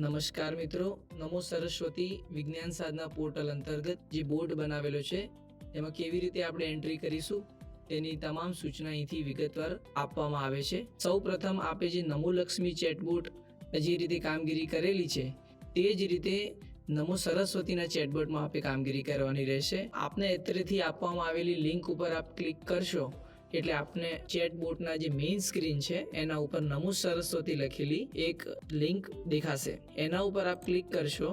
નમસ્કાર મિત્રો. નમો સરસ્વતી વિજ્ઞાન સાધના પોર્ટલ અંતર્ગત જે બોર્ડ બનાવેલો છે, એમાં કેવી રીતે આપણે એન્ટ્રી કરીશું, તેની તમામ સૂચના અહીંથી વિગતવાર આપવામાં આવે છે. સૌ પ્રથમ આપે જે નમો લક્ષ્મી ચેટબોટ જે રીતે કામગીરી કરેલી છે, તે જ રીતે નમો સરસ્વતીના ચેટબોટમાં આપણે કામગીરી કરવાની રહેશે. આપને અત્રેથી આપવામાં આવેલી લિંક ઉપર આપ ક્લિક કરશો એટલે આપને ચેટબોટના જે મેઇન સ્ક્રીન છે, એના ઉપર નમો સરસ્વતી લખેલી એક લિંક દેખાશે. એના ઉપર આપ ક્લિક કરશો,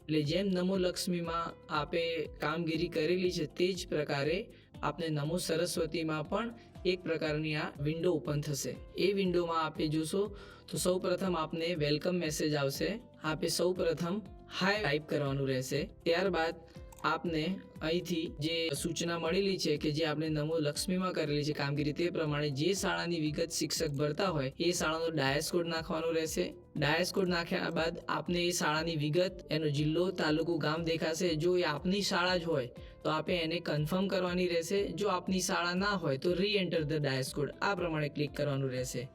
એટલે જેમ નમો લક્ષ્મીમાં આપે કામગીરી કરેલી છે તે જ પ્રકારે આપને નમો સરસ્વતીમાં પણ એક પ્રકારની આ વિન્ડો ઓપન થશે. એ વિન્ડોમાં આપે જોશો, તો સૌ પ્રથમ આપને વેલકમ મેસેજ આવશે. આપે સૌ પ્રથમ હાય ટાઈપ કરવાનું રહેશે. ત્યારબાદ આપને અહીંથી જે સૂચના મળેલી છે કે જે આપણે નમો લક્ષ્મીમાં કરેલી છે કામગીરી, તે પ્રમાણે જે શાળાની વિગત શિક્ષક ભરતા હોય, એ શાળાનો ડાયસ કોડ નાખવાનો રહેશે. ડાયસ કોડ નાખ્યા બાદ આપને એ શાળાની વિગત, એનો જિલ્લો, તાલુકો, ગામ દેખાશે. જો એ આપની શાળા જ હોય, તો આપણે એને કન્ફર્મ કરવાની રહેશે. જો આપની શાળા ના હોય, તો re enter the DISE code. આ પ્રમાણે ક્લિક કરવાનું રહેશે.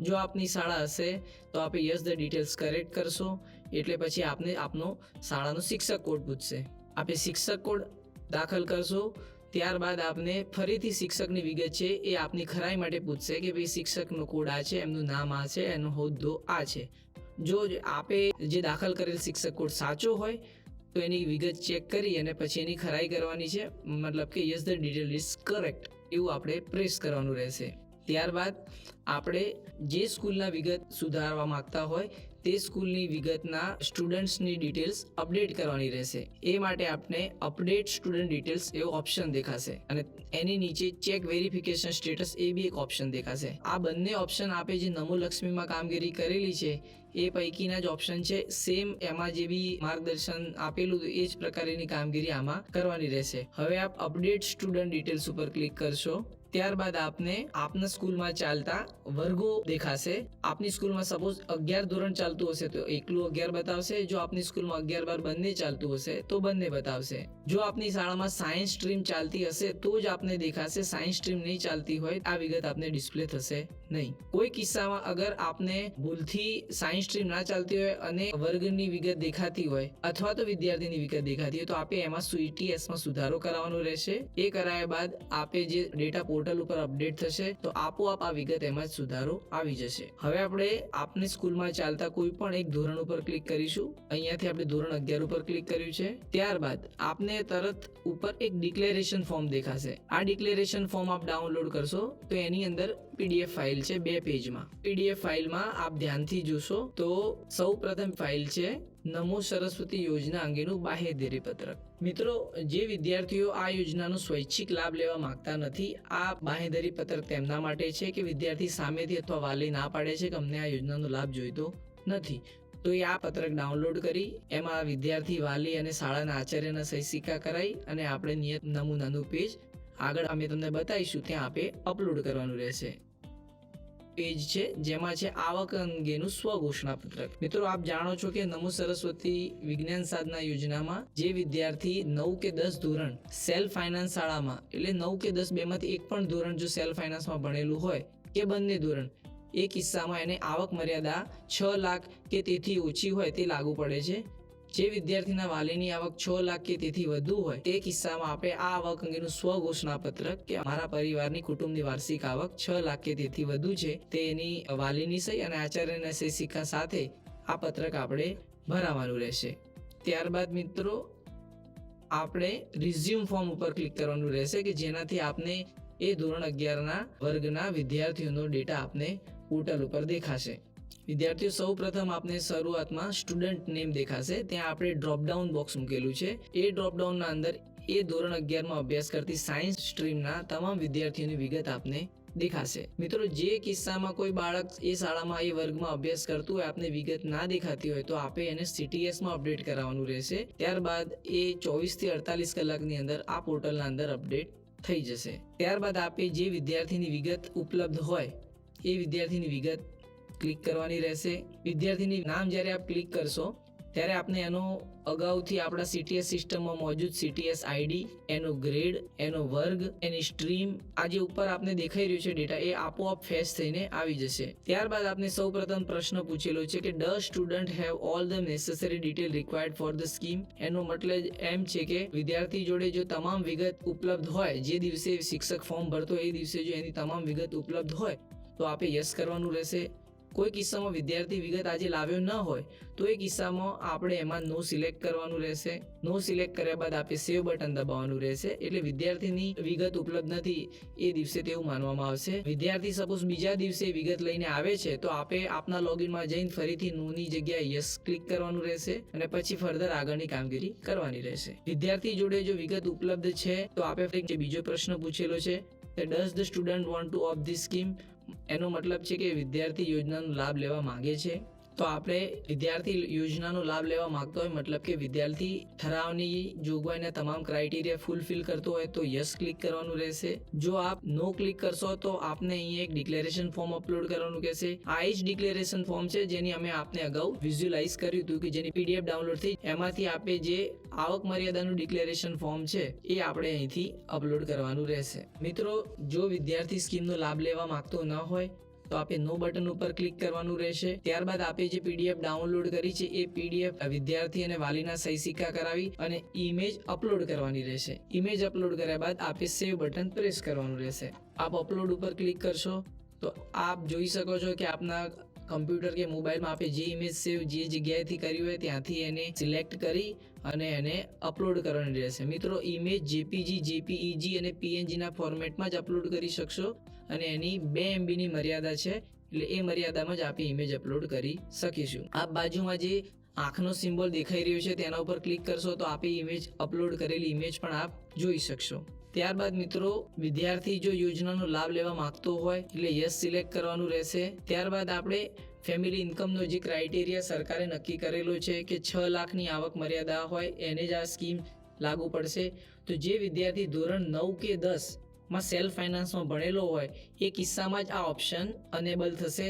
જો આપની શાળા હશે, તો આપણે યસ ધ ડિટેલ્સ કરેક્ટ કરશો. એટલે પછી આપને આપનો શાળાનો શિક્ષક કોડ પૂછશે. આપણે શિક્ષક કોડ દાખલ કરશો? ત્યારબાદ આપને ફરીથી શિક્ષકની વિગત છે, એ આપની ખરાઈ માટે પૂછશે કે ભાઈ શિક્ષકનો કોડ આ છે, એમનું નામ આ છે, એનો હોદ્દો આ છે. જો આપે જે દાખલ કરેલ શિક્ષક કોડ સાચો હોય, તો એની વિગત ચેક કરી અને પછી એની ખરાઈ કરવાની છે, મતલબ કે yes the detail is correct, એવું આપણે પ્રેસ કરવાનું રહેશે. ત્યારબાદ આપણે જે સ્કૂલના વિગત સુધારવા માગતા હોય તે સ્કૂલની વિગતના સ્ટુડન્ટ્સની ડિટેલ્સ અપડેટ કરવાની રહેશે. એ માટે આપને અપડેટ સ્ટુડન્ટ ડિટેલ્સ એવો ઓપ્શન દેખાશે અને એની નીચે ચેક વેરિફિકેશન સ્ટેટસ એ બી એક ઓપ્શન દેખાશે. આ બંને ઓપ્શન આપે જે નમો લક્ષ્મીમાં કામગીરી કરેલી છે, એ પૈકીના જ ઓપ્શન છે. સેમ એમાં જે બી માર્ગદર્શન આપેલું એ જ પ્રકારની કામગીરી આમાં કરવાની રહેશે. હવે આપ અપડેટ સ્ટુડન્ટ ડિટેલ્સ ઉપર ક્લિક કરશો. ત્યારબાદ આપને આપના સ્કૂલમાં ચાલતા વર્ગો દેખાશે. આપની સ્કૂલમાં સપોઝ અગિયાર ધોરણ ચાલતું હશે તો એકલું અગિયાર બતાવશે. જો આપની સ્કૂલમાં અગિયાર બાર બંને ચાલતું હશે તો બંને બતાવશે. જો આપની શાળામાં સાયન્સ સ્ટ્રીમ ચાલતી હશે તો જ આપને દેખાશે. સાયન્સ સ્ટ્રીમ નહીં ચાલતી હોય, આ વિગત આપને ડિસ્પ્લે થશે. નહીં. કોઈ કિસ્સામાં અગર આપને ભૂલથી સાયન્સ સ્ટ્રીમ ના ચાલતી હોય અને વર્ગની વિગત દેખાતી હોય અથવા તો વિદ્યાર્થીની વિગત દેખાતી હોય તો આપે એમાં સીટીએસમાં સુધારો કરાવવાનો રહેશે. એ કરાયા બાદ આપે જે ડેટા પોર્ટલ ઉપર અપડેટ થશે તો આપોઆપ આ વિગત એમાં જ સુધારો આવી જશે. હવે આપણે આપની સ્કૂલમાં ચાલતા કોઈ પણ એક ધોરણ ઉપર ક્લિક કરીશું. અહીંયાથી આપણે ધોરણ અગિયાર ઉપર ક્લિક કર્યું છે. ત્યારબાદ આપને તરત ઉપર એક ડિક્લેરેશન ફોર્મ દેખાશે. આ ડિક્લેરેશન ફોર્મ આપ ડાઉનલોડ કરશો તો એની અંદર પીડીએફ ફાઇલ છે બે પેજમાં પીડીએફ ફાઇલમાં આપ ધ્યાનથી જોશો તો સૌ પ્રથમ ફાઇલ છે નમો સરસ્વતી યોજના અંગેનું બાહેધરી પત્રક મિત્રો, જે વિદ્યાર્થીઓ આ યોજનાનો સ્વૈચ્છિક લાભ લેવા માંગતા નથી, આ બાહેધરી પત્રક તેમના માટે છે કે વિદ્યાર્થી સામેથી અથવા વાલી ના પાડે છે કે અમને આ યોજનાનો લાભ જોઈતો નથી. તો એ આ પત્રક ડાઉનલોડ કરી, એમાં વિદ્યાર્થી વાલી અને શાળાના આચાર્યના સહી સિક્કા કરાવી અને આપણે નિયત નમૂનાનું પેજ આગળ અમે તમને બતાવીશું, ત્યાં આપે અપલોડ કરવાનું રહેશે. પેજ છે, જેમાં છે આવક અંગેનું સ્વઘોષણા પત્રક મિત્રો, આપ જાણો છો કે નમો સરસ્વતી વિજ્ઞાન સાધના યોજનામાં જે વિદ્યાર્થી નવ કે દસ ધોરણ સેલ્ફ ફાઇનાન્સ શાળામાં, એટલે નવ કે દસ બેમાંથી એક પણ ધોરણ જો સેલ્ફ ફાઇનાન્સમાં ભણેલું હોય, કે બંને ધોરણ, એ કિસ્સામાં એને આવક મર્યાદા છ લાખ કે તેથી ઓછી હોય તે લાગુ પડે છે. જે વિદ્યાર્થીના વાલીની આવક છ લાખ કે તેથી વધુ હોય, તે કિસ્સામાં આપણે આ આવક અંગેનું સ્વઘોષણા પત્રક કે અમારા પરિવારની કુટુંબની વાર્ષિક આવક છ લાખ કે તેથી વધુ છે, તેની વાલીની સહી અને આચાર્યના સહી સિક્કા સાથે આ પત્રક આપણે ભરાવાનું રહેશે. ત્યારબાદ મિત્રો, આપણે રિઝ્યુમ ફોર્મ ઉપર ક્લિક કરવાનું રહેશે કે જેનાથી આપને એ ધોરણ અગિયારના વર્ગના વિદ્યાર્થીઓનો ડેટા આપને પોર્ટલ ઉપર દેખાશે. વિદ્યાર્થીઓ સૌ પ્રથમ આપને શરૂઆતમાં સ્ટુડન્ટ નેમ દેખાશે. ત્યાં આપણે ડ્રોપડાઉન બોક્સ મૂકેલું છે. એ ડ્રોપડાઉનના અંદર એ ધોરણ અગિયારમાં અભ્યાસ કરતી સાયન્સ સ્ટ્રીમના તમામ વિદ્યાર્થીઓની વિગત આપને દેખાશે. મિત્રો, જે કિસ્સામાં કોઈ બાળક એ શાળામાં, એ વર્ગમાં અભ્યાસ કરતું હોય, આપને વિગત ના દેખાતી હોય, તો આપે એને સીટીએસમાં અપડેટ કરાવવાનું રહેશે. ત્યારબાદ એ ચોવીસથી અડતાલીસ કલાકની અંદર આ પોર્ટલના અંદર અપડેટ થઈ જશે. ત્યારબાદ આપે જે વિદ્યાર્થીની વિગત ઉપલબ્ધ હોય, એ વિદ્યાર્થીની વિગત ક્લિક કરવાની રહેશે. વિદ્યાર્થીની નામ જ્યારે આપ ક્લિક કરશો, ત્યારે આપણે એનો અગાઉથી આપણા સીટીએસ સિસ્ટમમાં મોજૂદ સીટીએસ આઈડી એનો ગ્રેડ એનો વર્ગ, એની સ્ટ્રીમ આ જે ઉપર આપને દેખાઈ રહ્યું છે ડેટા એ આપોઆપ ફેસ થઈને આવી જશે. ત્યારબાદ આપને સૌપ્રથમ પ્રશ્ન પૂછેલો છે કે do student have all the necessary detail required for the scheme એનો મતલબ એમ છે કે, વિદ્યાર્થી જોડે જો તમામ વિગત ઉપલબ્ધ હોય, જે દિવસે શિક્ષક ફોર્મ ભરતો એ દિવસે જો એની તમામ વિગત ઉપલબ્ધ હોય, તો આપે યસ કરવાનું રહેશે. કોઈ કિસ્સામાં વિદ્યાર્થી વિગત આજે લાવ્યો ન હોય, તો એ કિસ્સામાં આપણે એમાં નો સિલેક્ટ કરવાનું રહેશે. નો સિલેક્ટ કર્યા બાદ આપણે સેવ બટન દબાવવાનું રહેશે. એટલે વિદ્યાર્થીની વિગત ઉપલબ્ધ નથી, એ દિવસે તેવું માનવામાં આવશે. વિદ્યાર્થી સપોઝ બીજા દિવસે વિગત લઈને આવે છે, તો આપણે આપના લોગિનમાં જઈને ફરીથી નોની જગ્યાએ યસ ક્લિક કરવાનું રહેશે અને પછી ફર્ધર આગળની કામગીરી કરવાની રહેશે. વિદ્યાર્થી જોડે જો વિગત ઉપલબ્ધ છે, તો આપણે બીજો પ્રશ્ન પૂછેલો છે. Does the student want to of the scheme એનો મતલબ છે કે વિદ્યાર્થી યોજનાનો લાભ લેવા માંગે છે. તો આપણે વિદ્યાર્થી યોજનાનો લાભ લેવા માંગતો હોય, મતલબ કે વિદ્યાર્થી ઠરાવની જોગવાઈના તમામ ક્રાઇટેરિયા ફૂલફિલ કરતો હોય તો યસ ક્લિક કરવાનું રહેશે. જો આપ નો ક્લિક કરશો તો આપને અહીંયા એક ડિક્લેરેશન ફોર્મ અપલોડ કરવાનું કહેશે. આ જ ડિક્લેરેશન ફોર્મ છે જેની અમે આપને અગાઉ વિઝ્યુલાઇઝ કર્યું હતું કે જેની પીડીએફ ડાઉનલોડ થઈ. એમાંથી આપે જે આવક મર્યાદાનું ડિક્લેરેશન ફોર્મ છે એ આપણે અહીંથી અપલોડ કરવાનું રહેશે. મિત્રો, જો વિદ્યાર્થી સ્કીમનો લાભ લેવા માંગતો ન હોય તો આપે નો બટન ઉપર ક્લિક કરવાનું રહેશે. ત્યારબાદ આપે જે પીડીએફ ડાઉનલોડ કરી છે, એ પીડીએફ વિદ્યાર્થી અને વાલીના સહી સિક્કા કરાવી અને ઇમેજ અપલોડ કરવાની રહેશે. ઇમેજ અપલોડ કર્યા બાદ આપે સેવ બટન પ્રેસ કરવાનું રહેશે. આપ અપલોડ ઉપર ક્લિક કરશો તો આપ જોઈ શકો છો કે આપના કમ્પ્યુટર કે મોબાઈલમાં આપે જે ઇમેજ સેવ જે જગ્યાએથી કરી હોય ત્યાંથી એને સિલેક્ટ કરી અને એને અપલોડ કરવાની રહેશે. મિત્રો ઇમેજ જેપીજી, જેપીઈજી અને પીએનજીના ફોર્મેટમાં જ અપલોડ કરી શકશો. અને એની બે એમબીની મર્યાદા છે, એટલે એ મર્યાદામાં જ આપણે ઇમેજ અપલોડ કરી શકીશું. આ બાજુમાં જે આંખનો સિમ્બોલ દેખાઈ રહ્યો છે, તેના ઉપર ક્લિક કરશો તો આપે ઇમેજ અપલોડ કરેલી ઇમેજ પણ આપ જોઈ શકશો. ત્યારબાદ મિત્રો, વિદ્યાર્થી જો યોજનાનો લાભ લેવા માંગતો હોય, એટલે યસ સિલેક્ટ કરવાનું રહેશે. ત્યારબાદ આપણે ફેમિલી ઇન્કમનો જે ક્રાઇટેરિયા સરકારે નક્કી કરેલો છે કે છ લાખની આવક મર્યાદા હોય, એને જ આ સ્કીમ લાગુ પડશે. તો જે વિદ્યાર્થી ધોરણ નવ કે દસ માં સેલ્ફ ફાઇનાન્સમાં ભણેલો હોય એ કિસ્સામાં જ આ ઓપ્શન અનેબલ થશે.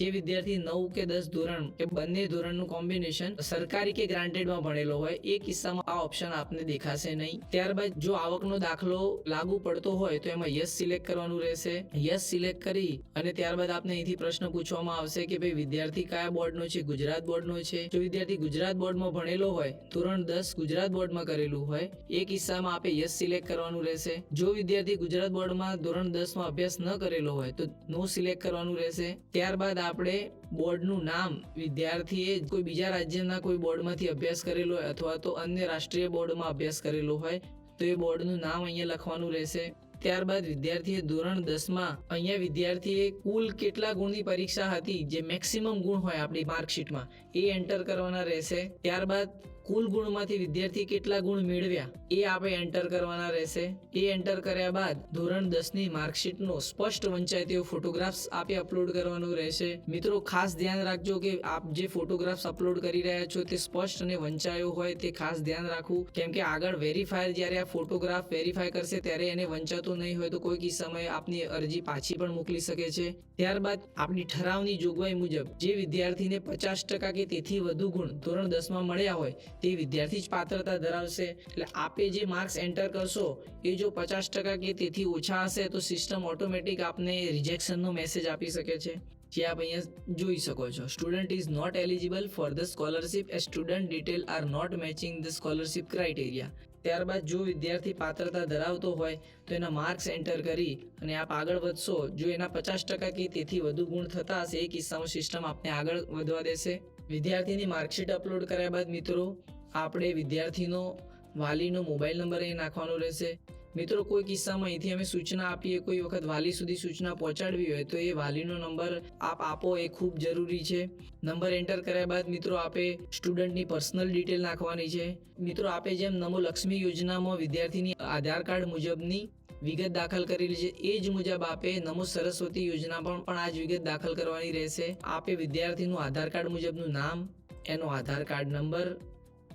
જે વિદ્યાર્થી નવ કે દસ ધોરણ કે બંને ધોરણનું કોમ્બિનેશન સરકારી કે ગ્રાન્ટેડમાં ભણેલો હોય, એ કિસ્સામાં આ ઓપ્શન આપને દેખાશે નહીં. ત્યારબાદ જો આવકનો દાખલો લાગુ પડતો હોય, તો એમાં યસ સિલેક્ટ કરવાનું રહેશે. યસ સિલેક્ટ કરી અને ત્યારબાદ આપને અહીંથી પ્રશ્ન પૂછવામાં આવશે કે ભાઈ, વિદ્યાર્થી કયા બોર્ડનો છે? ગુજરાત બોર્ડનો છે. જો વિદ્યાર્થી ગુજરાત બોર્ડમાં ભણેલો હોય, ધોરણ દસ ગુજરાત બોર્ડમાં કરેલું હોય, એ કિસ્સામાં આપે યસ સિલેક્ટ કરવાનું રહેશે. જો વિદ્યાર્થી ગુજરાત બોર્ડમાં ધોરણ દસમાં અભ્યાસ ન કરેલો હોય, તો નો સિલેક્ટ કરવાનું રહેશે. ત્યારબાદ આપણે બોર્ડનું નામ વિદ્યાર્થીએ કોઈ બીજા રાજ્યના કોઈ બોર્ડમાંથી અભ્યાસ કરેલો હોય અથવા તો અન્ય રાષ્ટ્રીય બોર્ડમાં અભ્યાસ કરેલો હોય, તો એ બોર્ડનું નામ અહીંયા લખવાનું રહેશે. ત્યારબાદ વિદ્યાર્થીએ ધોરણ દસમાં અહીંયા વિદ્યાર્થીએ કુલ કેટલા ગુણની પરીક્ષા હતી, જે મેક્સિમમ ગુણ હોય આપણી માર્કશીટમાં, એ એન્ટર કરવાના રહેશે. ત્યારબાદ કુલ ગુણમાંથી વિદ્યાર્થી કેટલા ગુણ મેળવ્યા? એ આપણે એન્ટર કરવાના રહેશે. એ એન્ટર કર્યા બાદ ધોરણ દસની માર્કશીટનો સ્પષ્ટ વંચાયતીઓ ફોટોગ્રાફ્સ આપે અપલોડ કરવાનું રહેશે. મિત્રો, ખાસ ધ્યાન રાખજો કે આપ જે ફોટોગ્રાફ્સ અપલોડ કરી રહ્યા છો તે સ્પષ્ટ અને વંચાયો હોય તે ખાસ ધ્યાન રાખવું. કેમ કે આગળ વેરીફાયર જ્યારે આ ફોટોગ્રાફ વેરીફાય કરશે ત્યારે એને વંચાતો નહીં હોય તો કોઈ કિસ્સામાં આપની અરજી પાછી પણ મોકલી શકે છે. ત્યારબાદ આપની ઠરાવની જોગવાઈ મુજબ જે વિદ્યાર્થીને પચાસ ટકા કે તેથી વધુ ગુણ ધોરણ દસમાં મળ્યા હોય તે વિદ્યાર્થી જ પાત્રતા ધરાવશે. એટલે આપે જે માર્ક્સ એન્ટર કરશો, એ જો પચાસ ટકા કે તેથી ઓછા હશે, તો સિસ્ટમ ઓટોમેટિક આપને રિજેક્શનનો મેસેજ આપી શકે છે. જે આપ અહીંયા જોઈ શકો છો. Student is not eligible for the scholarship a student detail are not matching the scholarship criteria ત્યારબાદ જો વિદ્યાર્થી પાત્રતા ધરાવતો હોય, તો એના માર્ક્સ એન્ટર કરી અને આપ આગળ વધશો. જો એના પચાસ ટકા કે તેથી વધુ ગુણ થતા હશે, એ કિસ્સામાં સિસ્ટમ આપને આગળ વધવા દેશે. વિદ્યાર્થીની માર્કશીટ અપલોડ કર્યા બાદ મિત્રો, આપણે વિદ્યાર્થીનો વાલીનો મોબાઈલ નંબર અહીં નાખવાનો રહેશે. મિત્રો, કોઈ કિસ્સામાં અહીંથી અમે સૂચના આપીએ, કોઈ વખત વાલી સુધી સૂચના પહોંચાડવી હોય, તો એ વાલીનો નંબર આપ આપો, એ ખૂબ જરૂરી છે. નંબર એન્ટર કર્યા બાદ મિત્રો, આપે સ્ટુડન્ટની પર્સનલ ડિટેલ નાખવાની છે. મિત્રો, આપે જેમ નમો લક્ષ્મી યોજનામાં વિદ્યાર્થીની આધાર કાર્ડ મુજબની વિગત દાખલ કરેલી છે. એ જ મુજબ આપે નમો સરસ્વતી યોજના પણ પણ આ જ વિગત દાખલ કરવાની રહેશે. આપે વિદ્યાર્થીનું આધાર કાર્ડ મુજબનું નામ, એનો આધાર કાર્ડ નંબર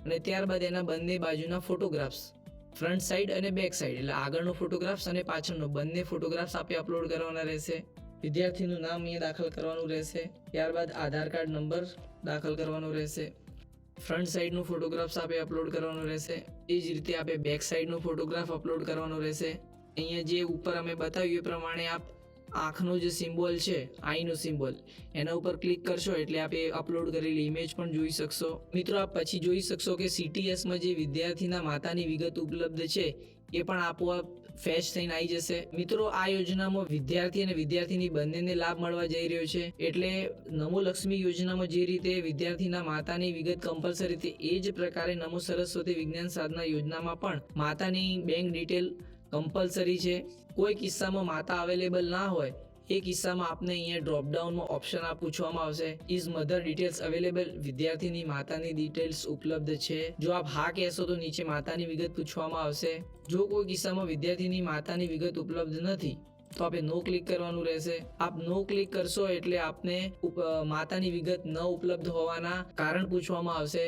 અને ત્યારબાદ એના બંને બાજુના ફોટોગ્રાફ્સ. ફ્રન્ટ સાઈડ અને બેક સાઈડ, એટલે આગળનો ફોટોગ્રાફ્સ અને પાછળનો. બંને ફોટોગ્રાફ્સ આપે અપલોડ કરવાના રહેશે. વિદ્યાર્થીનું નામ અહીંયા દાખલ કરવાનું રહેશે. ત્યારબાદ આધાર કાર્ડ નંબર દાખલ કરવાનો રહેશે. ફ્રન્ટ સાઈડનું ફોટોગ્રાફ્સ આપે અપલોડ કરવાનું રહેશે. એ જ રીતે આપે બેક સાઈડનું ફોટોગ્રાફ અપલોડ કરવાનો રહેશે. અહીંયા જે ઉપર અમે બતાવ્યું એ પ્રમાણે આપ આંખનો જે સિમ્બોલ છે, આઈનો સિમ્બોલ, એના ઉપર ક્લિક કરશો એટલે આપ એ અપલોડ કરેલી ઇમેજ પણ જોઈ શકશો. મિત્રો, આપ પછી જોઈ શકશો કે સીટીએસમાં જે વિદ્યાર્થીના માતાની વિગત ઉપલબ્ધ છે, એ પણ આપોઆપ ફેચ થઈને આવી જશે. મિત્રો, આ યોજનામાં વિદ્યાર્થી અને વિદ્યાર્થીની બંનેને લાભ મળવા જઈ રહ્યો છે. એટલે નમો લક્ષ્મી યોજનામાં જે રીતે વિદ્યાર્થીના માતાની વિગત કમ્પલસરી એ જ પ્રકારે નમો સરસ્વતી વિજ્ઞાન સાધના યોજનામાં પણ માતાની બેંક ડિટેલ કમ્પલસરી છે. કોઈ કિસ્સામાં માતા અવેલેબલ ના હોય, એ કિસ્સામાં આપને અહીંયા ડ્રોપડાઉનમાં ઓપ્શન પૂછવામાં આવશે. ઇઝ મધર ડિટેલ્સ અવેલેબલ વિદ્યાર્થીની માતાની ડિટેલ્સ ઉપલબ્ધ છે. જો આપ હા કહેશો તો નીચે માતાની વિગત પૂછવામાં આવશે. જો કોઈ કિસ્સામાં વિદ્યાર્થીની માતાની વિગત ઉપલબ્ધ નથી, તો આપણે નો ક્લિક કરવાનું રહેશે. આપ નો ક્લિક કરશો એટલે આપને માતાની વિગત ન ઉપલબ્ધ હોવાના કારણ પૂછવામાં આવશે.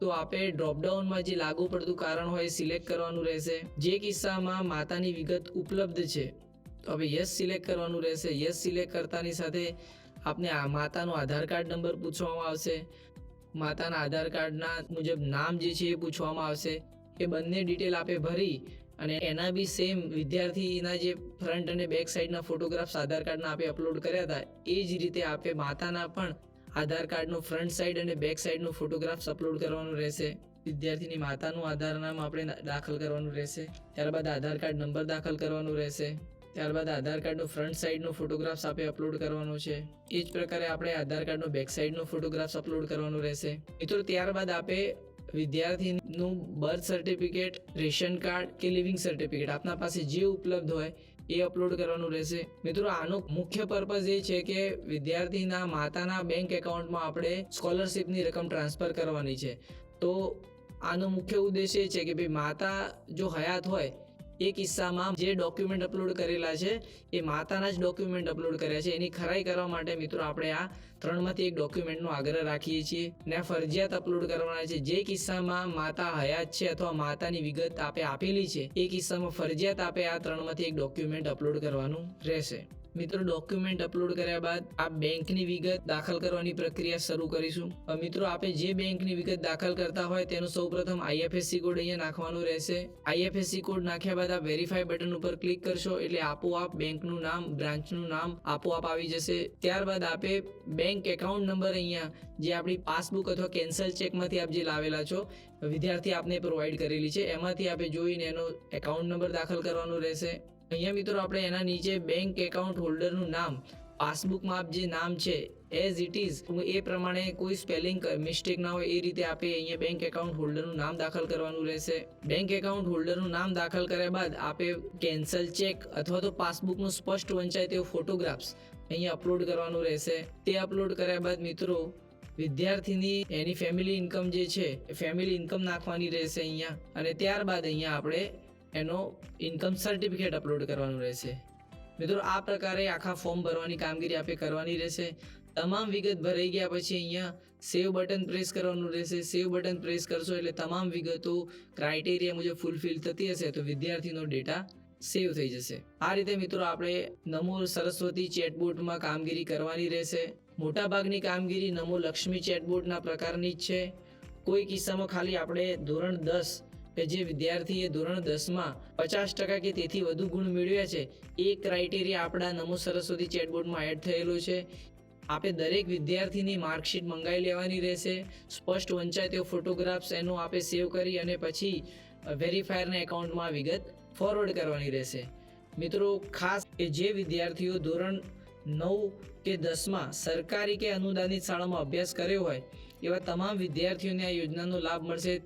તો આપે ડ્રોપડાઉનમાં જે લાગુ પડતું કારણ હોય સિલેક્ટ કરવાનું રહેશે. જે કિસ્સામાં માતાની વિગત ઉપલબ્ધ છે, તો હવે યસ સિલેક્ટ કરવાનું રહેશે. યસ સિલેક્ટ કરતાની સાથે આપને આ માતાનો આધાર કાર્ડ નંબર પૂછવામાં આવશે. માતાના આધાર કાર્ડના મુજબ નામ જે છે એ પૂછવામાં આવશે. એ બંને ડિટેલ આપે ભરી અને એના બી સેમ વિદ્યાર્થીના જે ફ્રન્ટ અને બેક સાઈડના ફોટોગ્રાફ્સ આધાર કાર્ડના આપે અપલોડ કર્યા હતા. એ જ રીતે આપે માતાના પણ આધાર કાર્ડનું ફ્રન્ટ સાઈડ અને બેક સાઈડનું ફોટોગ્રાફ્સ અપલોડ કરવાનું રહેશે. વિદ્યાર્થીની માતાનું આધાર નામ આપણે દાખલ કરવાનું રહેશે. ત્યારબાદ આધાર કાર્ડ નંબર દાખલ કરવાનું રહેશે. ત્યારબાદ આધાર કાર્ડનો ફ્રન્ટ સાઈડનો ફોટોગ્રાફ્સ આપણે અપલોડ કરવાનો છે. એ જ પ્રકારે આપણે આધાર કાર્ડનો બેક સાઈડનો ફોટોગ્રાફ્સ અપલોડ કરવાનો રહેશે. મિત્રો, ત્યારબાદ આપે વિદ્યાર્થીનું બર્થ સર્ટિફિકેટ, રેશન કાર્ડ કે લિવિંગ સર્ટિફિકેટ. આપના પાસે જે ઉપલબ્ધ હોય એ અપલોડ કરવાનું રહેશે. મિત્રો, આનો મુખ્ય પર્પઝ એ છે કે વિદ્યાર્થીના માતાના બેંક એકાઉન્ટમાં આપણે સ્કોલરશિપની રકમ ટ્રાન્સફર કરવાની છે. તો આનો મુખ્ય ઉદ્દેશ એ છે કે ભાઈ માતા જો હયાત હોય એ કિસ્સામાં જે ડોક્યુમેન્ટ અપલોડ કરેલા છે, એ માતાના જ ડોક્યુમેન્ટ અપલોડ કર્યા છે. એની ખરાઈ કરવા માટે મિત્રો આપણે આ ત્રણમાંથી એક ડોક્યુમેન્ટનો આગ્રહ રાખીએ છીએ. ને ફરજિયાત અપલોડ કરવાના છે. જે કિસ્સામાં માતા હયાત છે અથવા માતાની વિગત આપે આપેલી છે, એ કિસ્સામાં ફરજિયાત આપે આ ત્રણમાંથી એક ડોક્યુમેન્ટ અપલોડ કરવાનું રહેશે. મિત્રો ડોક્યુમેન્ટ અપલોડ કર્યા બાદ આ બેંકની વિગત દાખલ કરવાની પ્રક્રિયા શરૂ કરીશું. મિત્રો, આપે જે બેંકની વિગત દાખલ કરતા હોય તેનો સૌપ્રથમ આઈએફએસસી કોડ અહીંયા નાખવાનું રહેશે. આઈએફએસસી કોડ નાખ્યા બાદ આ વેરીફાઈ બટન ઉપર ક્લિક કરશો એટલે આપોઆપ બેંકનું નામ બ્રાન્ચનું નામ આપોઆપ આવી જશે. ત્યારબાદ આપે બેંક એકાઉન્ટ નંબર અહીંયા, જે આપણી પાસબુક અથવા કેન્સલ ચેકમાંથી આપ જે લાવેલા છો, વિદ્યાર્થી આપને પ્રોવાઈડ કરેલી છે. એમાંથી આપે જોઈને એનો એકાઉન્ટ નંબર દાખલ કરવાનો રહેશે. અહીંયા મિત્રો આપણે એના નીચે બેંક એકાઉન્ટ હોલ્ડરનું નામ પાસબુકમાં આપ જે નામ છે એઝ ઇટ ઇઝ એ પ્રમાણે કોઈ સ્પેલિંગ મિસ્ટેક ના હોય એ રીતે આપે અહીંયા બેંક એકાઉન્ટ હોલ્ડરનું નામ દાખલ કરવાનું રહેશે. બેંક એકાઉન્ટ હોલ્ડરનું નામ દાખલ કર્યા બાદ આપે કેન્સલ ચેક અથવા તો પાસબુકનું સ્પષ્ટ વંચાય તેવો ફોટોગ્રાફ્સ અહીંયા અપલોડ કરવાનું રહેશે. તે અપલોડ કર્યા બાદ મિત્રો, વિદ્યાર્થીની એની ફેમિલી ઇન્કમ જે છે ફેમિલી ઇન્કમ નાખવાની રહેશે અહીંયા. અને ત્યારબાદ અહીંયા આપણે એનો ઇન્કમ સર્ટિફિકેટ અપલોડ કરવાનું રહેશે. મિત્રો, આ પ્રકારે આખા ફોર્મ ભરવાની કામગીરી આપણે કરવાની રહેશે. તમામ વિગત ભરાઈ ગયા પછી અહીંયા સેવ બટન પ્રેસ કરવાનું રહેશે. સેવ બટન પ્રેસ કરશો એટલે તમામ વિગતો ક્રાઇટેરિયા મુજબ ફૂલફિલ થતી હશે તો વિદ્યાર્થીનો ડેટા સેવ થઈ જશે. આ રીતે મિત્રો, આપણે નમો સરસ્વતી ચેટબોટમાં કામગીરી કરવાની રહેશે. મોટાભાગની કામગીરી નમો લક્ષ્મી ચેટબોટના પ્રકારની જ છે. કોઈ કિસ્સામાં ખાલી આપણે ધોરણ દસ કે જે વિદ્યાર્થીએ ધોરણ દસમાં પચાસ ટકા કે તેથી વધુ ગુણ મેળવ્યા છે, એ ક્રાઇટેરિયા આપણા નમો સરસ્વતી ચેટબોર્ડમાં એડ થયેલું છે. આપે દરેક વિદ્યાર્થીની માર્કશીટ મંગાવી લેવાની રહેશે, સ્પષ્ટ વંચાય તેવો ફોટોગ્રાફ્સ એનો આપે સેવ કરી અને પછી વેરીફાયરના એકાઉન્ટમાં વિગત ફોરવર્ડ કરવાની રહેશે. મિત્રો, ખાસ કે જે વિદ્યાર્થીઓ ધોરણ નવ કે દસમાં સરકારી કે અનુદાનિત શાળામાં અભ્યાસ કર્યો હોય, એવા તમામ વિદ્યાર્થીઓને આ યોજનાનો લાભ મળશે.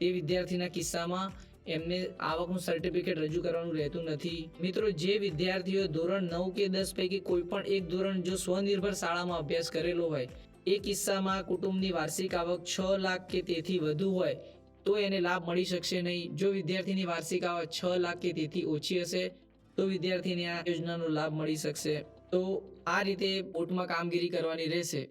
તે વિદ્યાર્થીના કિસ્સામાં એમને આવકનું સર્ટિફિકેટ રજૂ કરવાનું રહેતું નથી. મિત્રો, જે વિદ્યાર્થીઓ ધોરણ નવ કે દસ પૈકી કોઈ પણ એક ધોરણ જો સ્વનિર્ભર શાળામાં અભ્યાસ કરેલો હોય, એ કિસ્સામાં કુટુંબની વાર્ષિક આવક છ લાખ કે તેથી વધુ હોય, તો એને લાભ મળી શકશે નહીં. જો વિદ્યાર્થીની વાર્ષિક આવક છ લાખ કે તેથી ઓછી હશે, તો વિદ્યાર્થીને આ યોજનાનો લાભ મળી શકશે. તો આ રીતે બોટમાં કામગીરી કરવાની રહેશે.